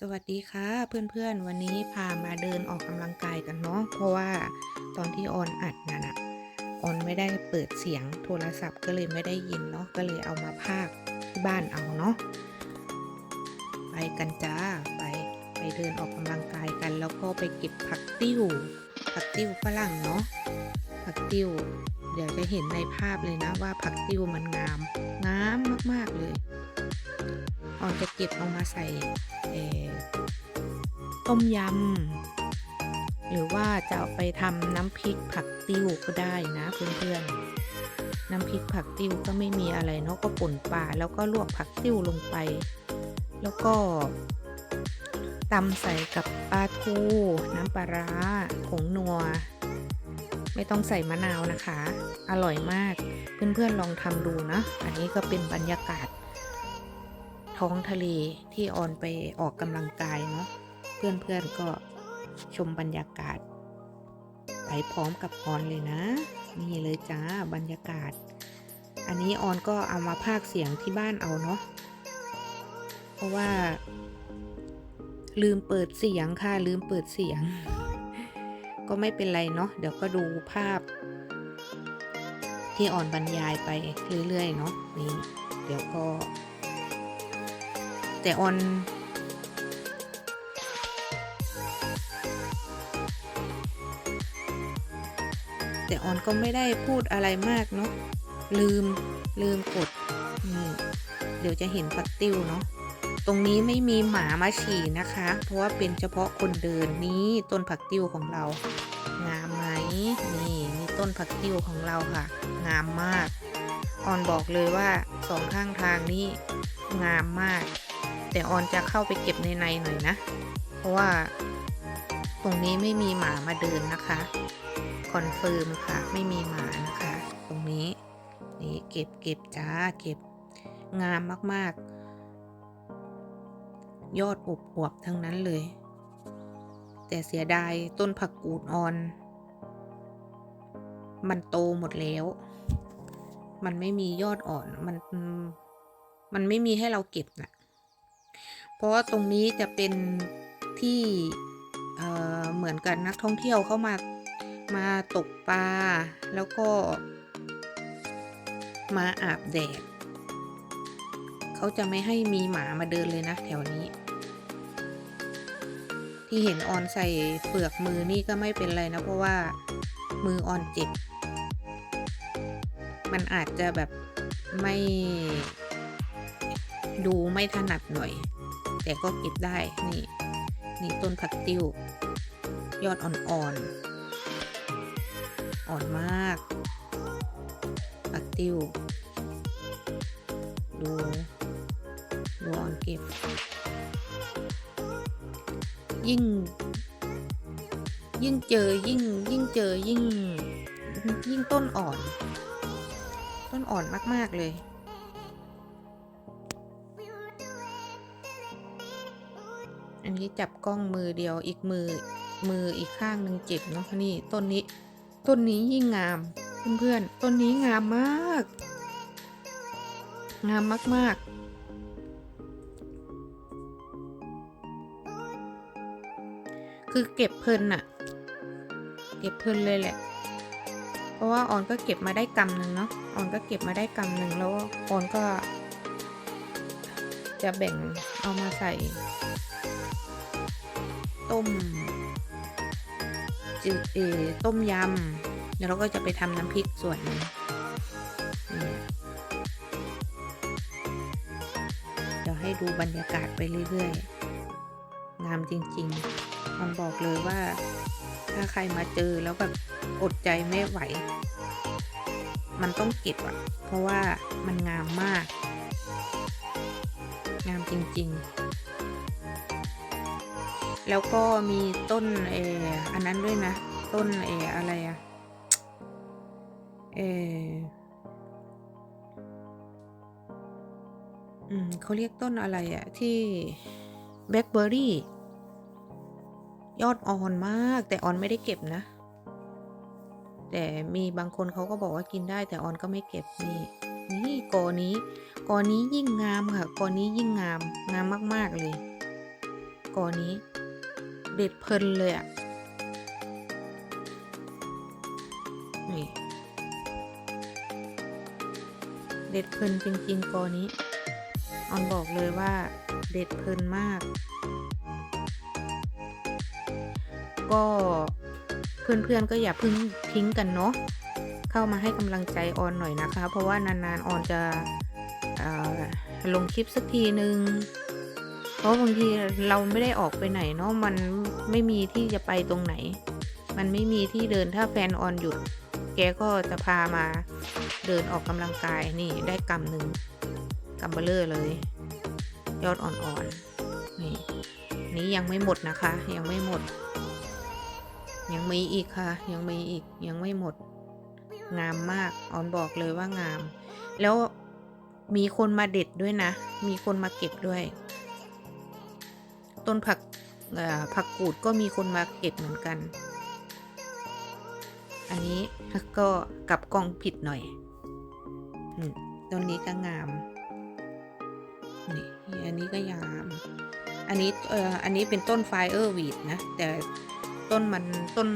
สวัสดีค่ะเพื่อนๆ วันนี้พามาเดินออกกำลังกายกันเนาะเพราะว่าตอนที่ออนอัดนั่นอะออนไม่ได้เปิดเสียงโทรศัพท์ก็เลยไม่ได้ยินเนาะก็เลยเอามาพากย์ที่บ้านเอาเนาะไปกันจ้าไปไปเดินออกกำลังกายกัน แล้วก็ไปเก็บผักติ้ว ผักติ้วฝรั่งเนาะผักติ้ว เดี๋ยวจะเห็นในภาพเลยนะว่าผักติ้วมันงามงามมากๆเลย ออนจะเก็บเอามาใส่ต้มยำ หรือว่าจะเอาไปทำน้ำพริกผักติ้วก็ได้นะเพื่อนๆ น้ำพริกผักติ้วก็ไม่มีอะไรเนาะก็ป่นปลาแล้วก็ลวกผักติ้วลงไป แล้วก็ตำใส่กับปลาทู น้ำปลาร้าผงนัว ไม่ต้องใส่มะนาวนะคะ อร่อยมาก เพื่อนๆลองทำดูนะ อันนี้ก็เป็นบรรยากาศ ท้องทะเลที่ออนไปออกกำลังกายเนาะเพื่อนๆก็ชมบรรยากาศ ไปพร้อมกับออนเลยนะ นี่เลยจ้าบรรยากาศ อันนี้ออนก็เอามาพากเสียงที่บ้านเอาเนาะเพราะว่า ลืมเปิดเสียงค่ะลืมเปิดเสียง ก็ไม่เป็นไรเนาะเดี๋ยวก็ดูภาพ ที่ออนบรรยายไปเรื่อยๆเนาะนี่เดี๋ยวก็ แต่ออนแต่ออนก็ไม่ได้พูดอะไรมากเนาะลืมลืมกดนี่เดี๋ยวจะเห็นปักติ้วเนาะตรงนี้ไม่มีหมามาฉี่นะคะ เพราะว่าเป็นเฉพาะคนเดินนี้ต้นผักติ้วของเรางามไหมนี่นี่ต้นผักติ้วของเราค่ะ งามมากออนบอกเลยว่าสองข้างทางนี้งามมาก แต่ออนจะเข้าไปเก็บในในหน่อยนะ เพราะว่า ตรงนี้ไม่มีหมามาเดินนะคะ คอนเฟิร์มค่ะ ไม่มีหมานะคะ ตรงนี้ นี่เก็บเก็บจ้าเก็บงามมากๆ ยอดอบอวบทั้งนั้นเลย แต่เสียดายต้นผักกูดออน มันโตหมดแล้ว มันไม่มียอดอ่อน มัน มันไม่มีให้เราเก็บนะ เพราะว่าตรงนี้จะเป็นที่เเหมือนกันนักท่องเที่ยวเข้ามามาตกปลาแล้วก็ มาอาบแดดเขาจะไม่ให้มีหมามาเดินเลยนะแถวนี้ ที่เห็นออนใส่เปลือกมือนี่ก็ไม่เป็นไรนะ เพราะว่ามือออนเจ็บมันอาจจะแบบไม่ ดูไม่ถนัดหน่อย แต่ก็เก็บได้นี่นี่ต้นผักติ้ว ยอดอ่อนๆ อ่อนมาก ผักติ้ว ดู ดูอ่อนเก็บ ยิ่ง ยิ่งเจอยิ่ง ยิ่งเจอยิ่ง ยิ่งต้นอ่อน ต้นอ่อนมาก ๆ เลย อันนี้จับกล้องมือเดียวอีกมือมืออีกข้างหนึ่งเจ็บเนาะนี่ต้นนี้ต้นนี้ยิ่งงามเพื่อนๆต้นนี้งามมาก งามมากๆคือเก็บเพลินอะเก็บเพลินเลยแหละ เพราะว่าออนก็เก็บมาได้กำหนึ่งเนาะ ออนก็เก็บมาได้กำหนึ่งแล้วออนก็ จะแบ่งเอามาใส่ ต้มจืดเออต้มยำแล้วเราก็จะไปทำน้ำพริกส่วนนึงนี่เดี๋ยวให้ดูบรรยากาศไปเรื่อยๆงามจริงๆมันบอกเลยว่าถ้าใครมาเจอแล้วแบบอดใจไม่ไหว มันต้องเก็บอะเพราะว่ามันงามมาก งามจริง ๆ แล้วก็มีต้นเอออันนั้นด้วยนะ ต้นเอออะไรอะเออืมเขาเรียกต้นอะไรอะที่แบล็คเบอร์รี่ยอดอ่อนมาก แต่อ่อนไม่ได้เก็บนะ แต่มีบางคนเขาก็บอกว่ากินได้แต่อ่อนก็ไม่เก็บนี่นี่กอนี้กอนี้ยิ่งงามค่ะกอนี้ยิ่งงามงามมาก ๆ เลยกอนี้ เด็ดเพลินเลยอะนี่เด็ดเพลินจริงๆกอนี้ออนบอกเลยว่าเด็ดเพลินมาก ก็เพื่อนๆก็อย่าเพึ่งทิ้งกันเนาะเข้ามาให้กำลังใจออนหน่อยนะคะ เพราะว่านานๆออนจะลงคลิปสักทีนึง เพราะบางทีเราไม่ได้ออกไปไหนเนาะมันไม่มีที่จะไปตรงไหน มันไม่มีที่เดินถ้าแฟนออนหยุด แกก็จะพามาเดินออกกำลังกายนี่ได้กำหนึ่งกำเบลเลอร์เลย ยอดอ่อนๆนี่นี้ยังไม่หมดนะคะ ยังไม่หมด ยังมีอีกค่ะ ยังมีอีกยังไม่หมด งามมากออนบอกเลยว่างาม แล้วมีคนมาเด็ดด้วยนะ มีคนมาเก็บด้วย ต้นผักผักกูดก็มีคนมาเก็บเหมือนกัน อันนี้ก็กลับกล้องผิดหน่อยอต้นนี้ก็งาม นี่อันนี้ก็งาม อันนี้เอ่ออันนี้เป็นต้นไฟเออร์วีดนะ แต่ต้นมันต้น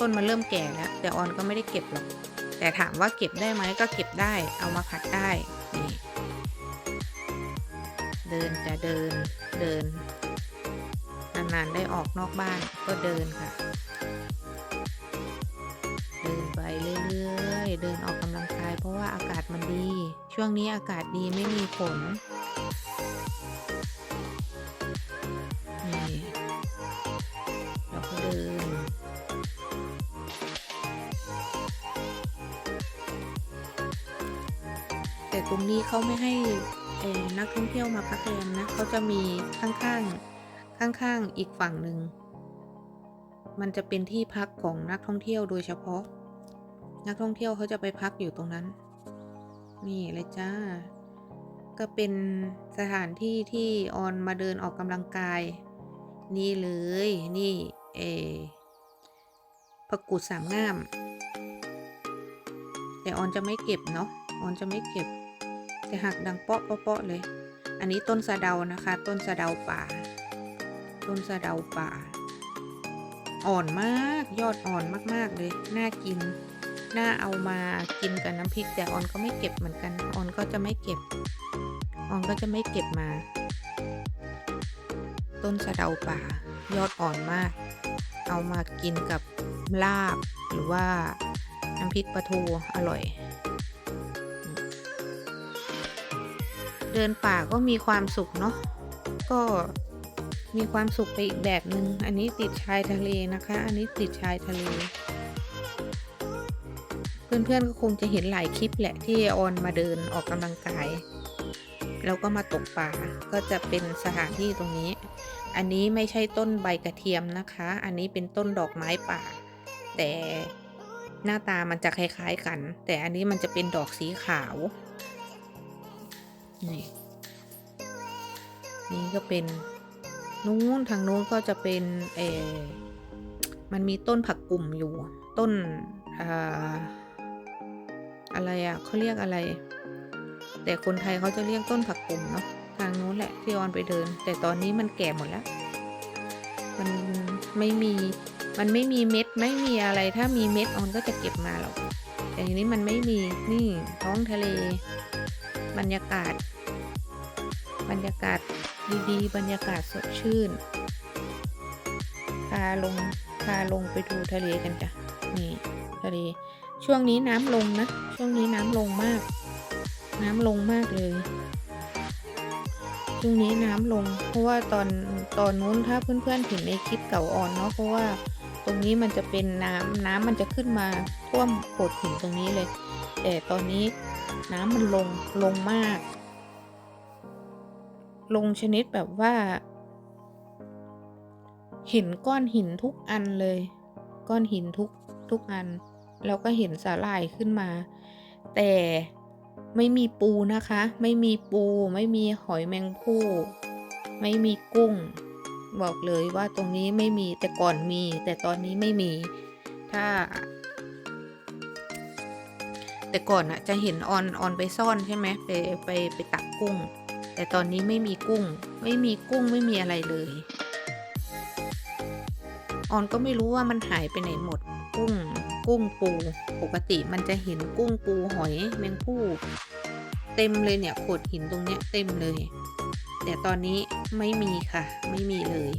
ต้นมันเริ่มแก่แล้ว แต่ออนก็ไม่ได้เก็บหรอก แต่ถามว่าเก็บได้ไหมก็เก็บได้ เอามาผัดได้ นี่ เดินจะเดินเดิน นานๆได้ออกนอกบ้านก็เดินค่ะ เดินไปเรื่อยๆ เดินออกกำลังกาย เพราะว่าอากาศมันดี ช่วงนี้อากาศดีไม่มีฝนนี่เราก็เดิน แต่ตรงนี้เขาไม่ให้นักท่องเที่ยวมาพักแรมนะเขาจะมีข้างๆ ข้างๆ อีกฝั่งหนึ่ง มันจะเป็นที่พักของนักท่องเที่ยวโดยเฉพาะ นักท่องเที่ยวเขาจะไปพักอยู่ตรงนั้น นี่เลยจ้า ก็เป็นสถานที่ที่ออนมาเดินออกกำลังกาย นี่เลย นี่เออผักกูดสามง่าม แต่ออนจะไม่เก็บเนาะ ออนจะไม่เก็บ จะหักดังเปาะเปาะเลย อันนี้ต้นสะเดานะคะ ต้นสะเดาป่า ต้นสะเดาป่า อ่อนมากยอดอ่อนมากๆเลย น่ากิน น่าเอามากินกับน้ำพริกแต่ออนก็ไม่เก็บเหมือนกันออนก็จะไม่เก็บออนก็จะไม่เก็บมา ต้นสะเดาป่า ยอดอ่อนมาก เอามากินกับลาบหรือว่าน้ำพริกปลาทูอร่อยเดินป่าก็มีความสุขเนาะ ก็ มีความสุขไปอีกแบบหนึง่งอันนี้ติดชายทะเลนะคะ อันนี้ติดชายทะเล เพื่อนๆก็คงจะเห็นหลายคลิปแหละที่ออนมาเดินออกกำลังกายแล้วก็มาตกป่าก็จะเป็นสถานที่ตรงนี้ อันนี้ไม่ใช่ต้นใบกระเทียมนะคะ อันนี้เป็นต้นดอกไม้ป่า แต่หน้าตามันจะคล้ายๆกัน แต่อันนี้มันจะเป็นดอกสีขาว นี่นี่ก็เป็น นู้นทางนู้นก็จะเป็นเอมันมีต้นผักกลุ่มอยู่ ต้นอ่าอะไรอะ่ะเขาเรียกอะไร แต่คนไทยเขาจะเรียกต้นผักกลุ่มเนาะทางนู้นแหละที่ออนไปเดิน แต่ตอนนี้มันแก่หมดแล้ว มันไม่มีมันไม่มีเม็ดไม่มีอะไรถ้ามีเม็ดออนก็จะเก็บมาหรอกแต่ทีนี้มันไม่มีนี่ท้องทะเล บรรยากาศ บรรยากาศ ดีๆ บรรยากาศสดชื่น พาลง พาลงไปดูทะเลกันจ้ะ นี่ทะเล ช่วงนี้น้ำลงนะ ช่วงนี้น้ำลงมาก น้ำลงมากเลย ช่วงนี้น้ำลง เพราะว่าตอนตอนนู้นถ้าเพื่อนๆเห็นในคลิปเก่าออนเนาะ เพราะว่าตรงนี้มันจะเป็นน้ำน้ำมันจะขึ้นมาท่วมโขดหินตรงนี้เลย แต่ตอนนี้น้ำมันลงลงมาก ลงชนิดแบบว่า เห็นก้อนหินทุกอันเลย ก้อนหินทุกทุกอัน แล้วก็เห็นสาหร่ายขึ้นมา แต่ไม่มีปูนะคะ ไม่มีปู ไม่มีหอยแมงภู่ไม่มีกุ้ง บอกเลยว่าตรงนี้ไม่มีแต่ก่อนมี แต่ตอนนี้ไม่มี ถ้า แต่ก่อนอะจะเห็นออนออนไปซ่อนใช่ไหมไปไปไปตักกุ้ง แต่ตอนนี้ไม่มีกุ้ง ไม่มีกุ้งไม่มีอะไรเลยออนก็ไม่รู้ว่ามันหายไปไหนหมด กุ้ง กุ้งปู ปกติมันจะเห็นกุ้งปูหอยแมงผู้เต็มเลยเนี่ยโขดหินตรงเนี้ยเต็มเลย แต่ตอนนี้ไม่มีค่ะ ไม่มีเลย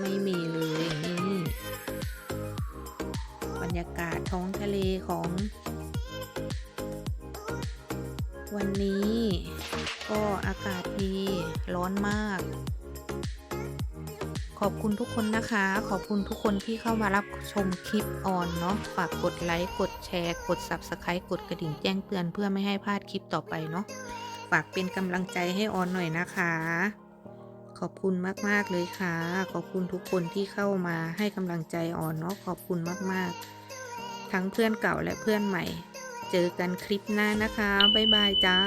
ไม่มีเลยนี่บรรยากาศท้องทะเลของ มาก ขอบคุณทุกคนนะคะ ขอบคุณทุกคนที่เข้ามารับชมคลิปออนเนาะฝากกดไลค์กดแชร์ กด Subscribe กดกระดิ่งแจ้งเตือนเพื่อไม่ให้พลาดคลิปต่อไปเนาะฝากเป็นกำลังใจให้ออนหน่อยนะคะ ขอบคุณมาก ๆ เลยค่ะ ขอบคุณทุกคนที่เข้ามาให้กำลังใจออนเนาะขอบคุณมาก ๆ ทั้งเพื่อนเก่าและเพื่อนใหม่ เจอกันคลิปหน้านะคะ บ๊ายบายจ้า